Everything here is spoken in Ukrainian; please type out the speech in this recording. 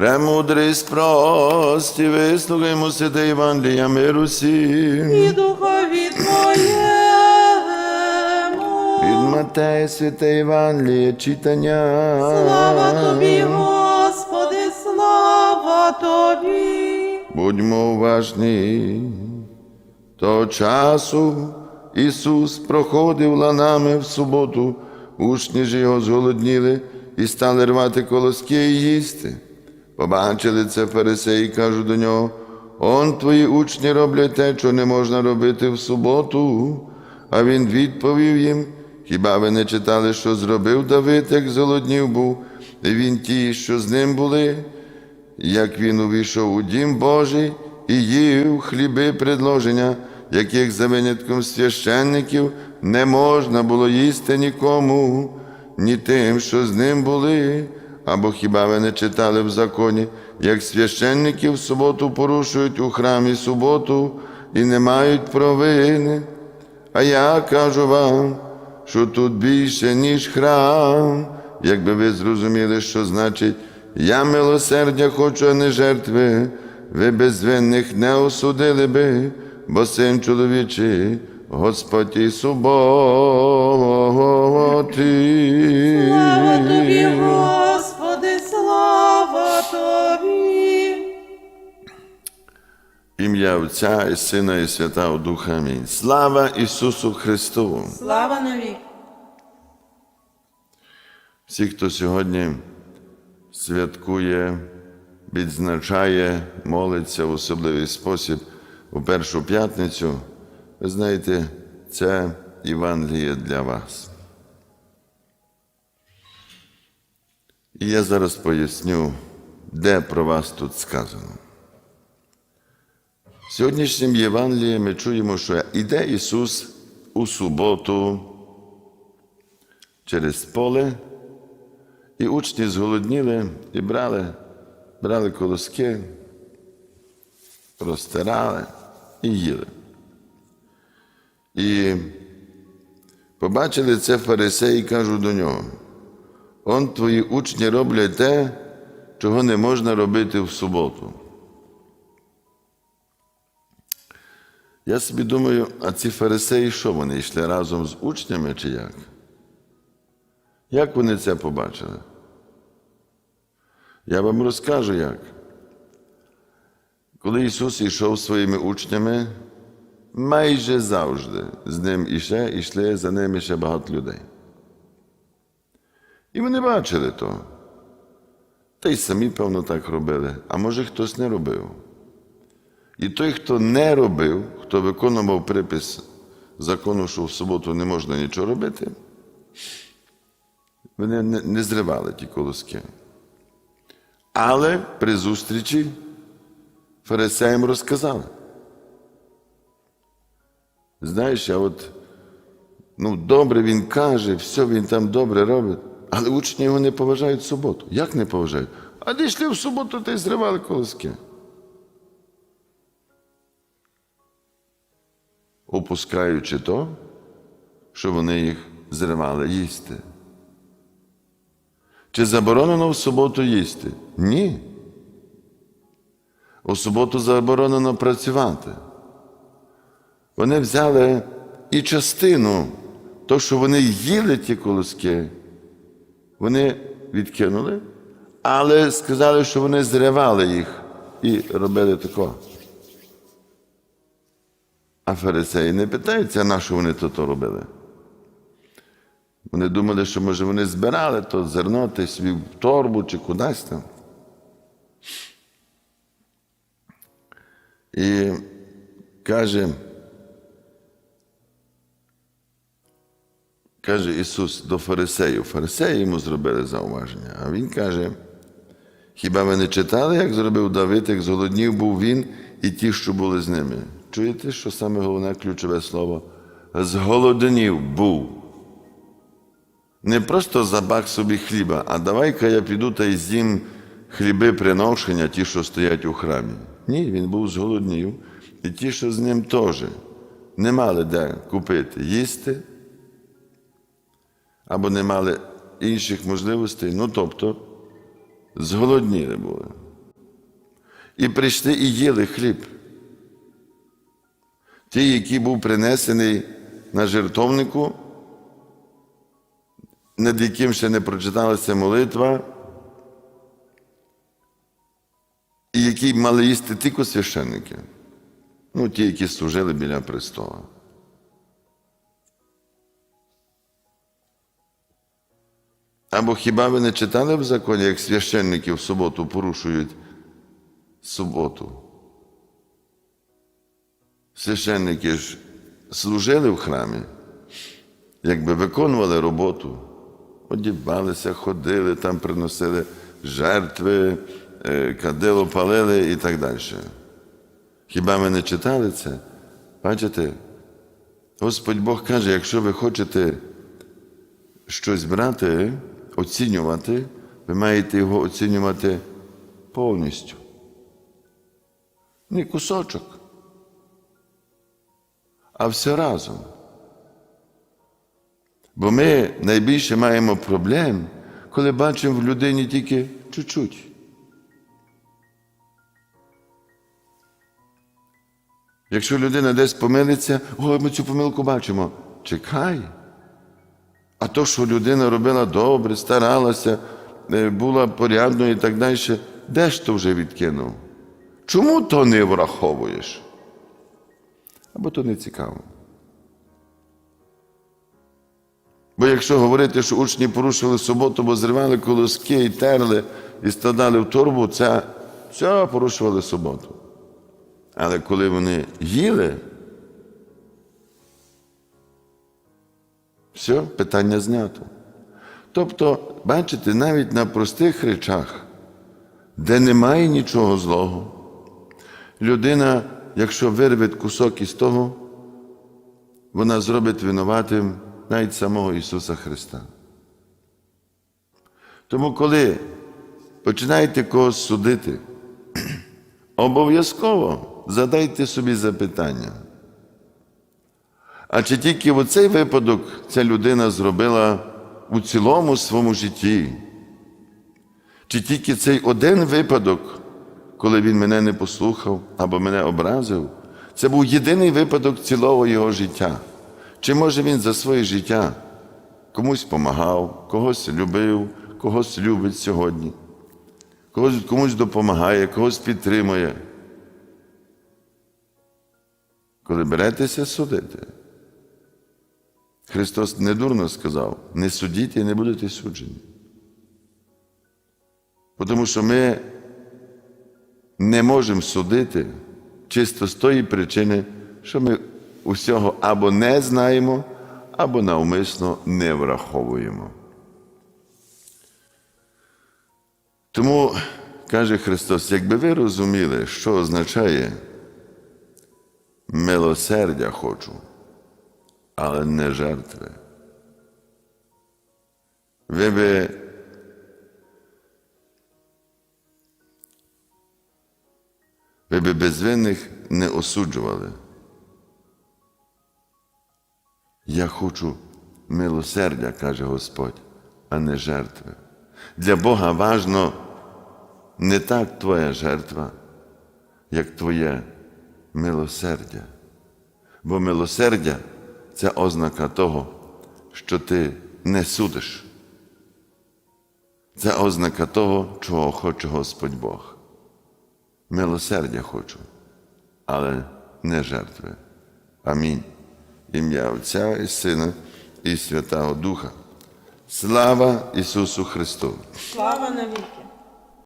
Премудрість прості, вислухаймо святе Євангелія миру всім. і духові Твоєму. Від Матея святе Євангеліє читання. Слава Тобі, Господи, слава Тобі. Будьмо уважні. Того часу Ісус проходив ланами в суботу, учні ж його зголодніли і стали рвати колоски і їсти. Побачили це фарисеї, кажуть до нього: Он твої учні роблять те, що не можна робити в суботу. А він відповів їм: Хіба ви не читали, що зробив Давид, як зголоднів був, і він ті, що з ним були? як він увійшов у дім Божий і їв хліби предложення, яких за винятком священників не можна було їсти нікому, ні тим, що з ним були. Або хіба ви не читали в законі, як священники в суботу порушують у храмі суботу і не мають провини? А я кажу вам, що тут більше, ніж храм, якби ви зрозуміли, що значить я милосердя хочу, а не жертви, ви безвинних не осудили би, бо син чоловічий, Господь і суботи. Ім'я Отця і Сина і Святого Духа. Амінь. Слава Ісусу Христу! Слава навік. Всі, хто сьогодні святкує, відзначає, молиться в особливий спосіб у першу п'ятницю, ви знаєте, це Євангеліє для вас. І я зараз поясню, де про вас тут сказано. Сьогоднішнім Євангелії ми чуємо, що іде Ісус у суботу через поле, і учні зголодніли і брали, брали колоски, розтирали і їли. І побачили це фарисеї і кажуть до нього: он твої учні роблять те, чого не можна робити в суботу. Я собі думаю, а ці фарисеї що вони йшли разом з учнями чи як? Як вони це побачили? Я вам розкажу як. Коли Ісус йшов своїми учнями, майже завжди з ним іще, йшли за ними ще багато людей. І вони бачили то. Та й самі, певно, так робили, а може хтось не робив. І той, хто не робив, хто виконував припис закону, що в суботу не можна нічого робити, вони не, зривали ті колоски. Але при зустрічі фарисеям розказали. Знаєш, а от ну, добре він каже, все він там добре робить, але учні його не поважають в суботу. Як не поважають? А де йшли в суботу, та й зривали колоски. Опускаючи то, що вони їх зривали їсти. Чи заборонено в суботу їсти? Ні. У суботу заборонено працювати. Вони взяли і частину, то, що вони їли ті колоски, вони відкинули, але сказали, що вони зривали їх і робили тако. А фарисеї не питаються, на що вони то, то робили. Вони думали, що може вони збирали то зерно ти собі в торбу чи кудись там. І каже, каже Ісус до фарисеїв. Фарисеї йому зробили зауваження. А Він каже, хіба ви не читали, як зробив Давид, як зголоднів був він і ті, що були з ними? Чуєте, що саме головне ключове слово? Зголоднів був. Не просто забак собі хліба, а давай-ка я піду та й з'їм хліби приношення, ті, що стоять у храмі. Ні, він був зголоднів. І ті, що з ним теж не мали де купити їсти, або не мали інших можливостей, ну тобто зголодніли були. І прийшли і їли хліб. Ті, який був принесений на жертовнику, над яким ще не прочиталася молитва, і який мали їсти тільки священники, ну, ті, які служили біля престола. Або хіба ви не читали в законі, як священники в суботу порушують суботу? Священники ж служили в храмі, якби виконували роботу, одівалися, ходили, там приносили жертви, е, кадило палили і так далі. Хіба ми не читали це? Бачите, Господь Бог каже, якщо ви хочете щось брати, оцінювати, ви маєте його оцінювати повністю. Не кусочок, а все разом. Бо ми найбільше маємо проблем, коли бачимо в людині тільки чуть-чуть. Якщо людина десь помилиться, о, ми цю помилку бачимо. Чекай. А то, що людина робила добре, старалася, е, була порядною і так далі, де ж то вже відкинув? Чому то не враховуєш? Або то не цікаво. Бо якщо говорити, що учні порушили суботу, бо зривали колоски і терли і складали в торбу, це все порушували суботу. Але коли вони їли, все, питання знято. Тобто, бачите, навіть на простих речах, де немає нічого злого, людина, якщо вирве кусок із того, вона зробить винуватим навіть самого Ісуса Христа. Тому, коли починаєте когось судити, обов'язково задайте собі запитання. А чи тільки в цей випадок ця людина зробила у цілому своєму житті? Чи тільки цей один випадок, коли він мене не послухав або мене образив, це був єдиний випадок цілого його життя? Чи може він за своє життя комусь допомагав, когось любив, когось любить сьогодні, когось комусь допомагає, когось підтримує? Коли беретеся судити, Христос недурно сказав: не судіть і не будете суджені. Тому що ми не можемо судити чисто з тої причини, що ми усього або не знаємо, або навмисно не враховуємо. Тому каже Христос, якби ви розуміли, що означає милосердя хочу, але не жертви. Ви би ви би безвинних не осуджували. Я хочу милосердя, каже Господь, а не жертви. Для Бога важно не так твоя жертва, як твоє милосердя. Бо милосердя це ознака того, що ти не судиш. Це ознака того, чого хоче Господь Бог. Милосердя хочу, але не жертви. Амінь. Ім'я Отця і Сина і Святого Духа. Слава Ісусу Христу! Слава навіки.